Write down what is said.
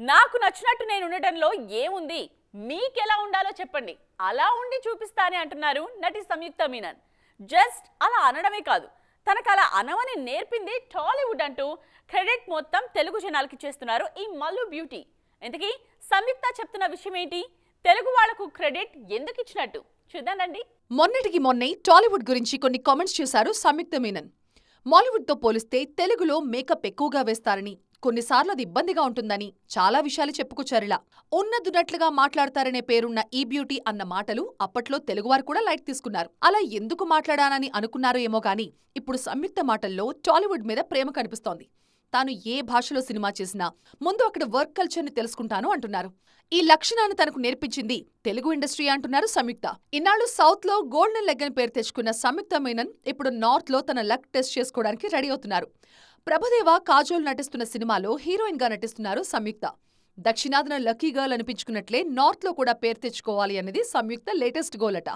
నాకు నచ్చినట్టు నేను ఉండటంలో ఏముంది? మీకెలా ఉండాలో చెప్పండి. అలా ఉండి చూపిస్తానే అంటున్నారు నటి సంయుక్త మీనన్. జస్ట్ అలా అనడమే కాదు. తనకు అలా అనవని నేర్పింది టాలీవుడ్ అంటూ క్రెడిట్ మొత్తం తెలుగు జనాలకి చేస్తున్నారు ఈ మల్లు బ్యూటీ. ఇంతకీ సంయుక్త చెప్తున్న విషయం ఏంటి తెలుగు వాళ్ళకు క్రెడిట్ ఎందుకు ఇచ్చినట్టు? చూద్దానండి మొన్నటికి మొన్నే టాలీవుడ్ గురించి కొన్ని కామెంట్స్ చేశారు సంయుక్త మీనన్. మాలీవుడ్తో పోలిస్తే తెలుగులో మేకప్ ఎక్కువగా వేస్తారని కొన్నిసార్లు అది ఇబ్బందిగా ఉంటుందని చాలా విషయాలు చెప్పుకొచ్చారిలా ఉన్నదున్నట్లుగా మాట్లాడతారనే పేరున్న ఈ బ్యూటీ అన్న మాటలు అప్పట్లో తెలుగువారు కూడా లైట్ తీసుకున్నారు. అలా ఎందుకు మాట్లాడానని అనుకున్నారో ఏమో గాని ఇప్పుడు సంయుక్త మాటల్లో టాలీవుడ్ మీద ప్రేమ కనిపిస్తోంది. తాను ఏ భాషలో సినిమా చేసినా ముందు అక్కడ వర్క్ కల్చర్ని తెలుసుకుంటాను అంటున్నారు. ఈ లక్షణాన్ని తనకు నేర్పించింది తెలుగు ఇండస్ట్రీ అంటున్నారు సంయుక్త. ఇన్నాళ్ళు సౌత్లో గోల్డెన్ లెగ్ అని పేరు తెచ్చుకున్న సంయుక్త మీనన్ ఇప్పుడు నార్త్లో తన లక్ టెస్ట్ చేసుకోవడానికి రెడీ అవుతున్నారు. ప్రభదేవ కాజోల్ నటిస్తున్న సినిమాలో హీరోయిన్గా నటిస్తున్నారు సంయుక్త. దక్షిణాదిన లక్కీ గర్ల్ అనిపించుకున్నట్లే నార్త్లో కూడా పేరు తెచ్చుకోవాలి అనేది సంయుక్త లేటెస్ట్ గోల్ అట.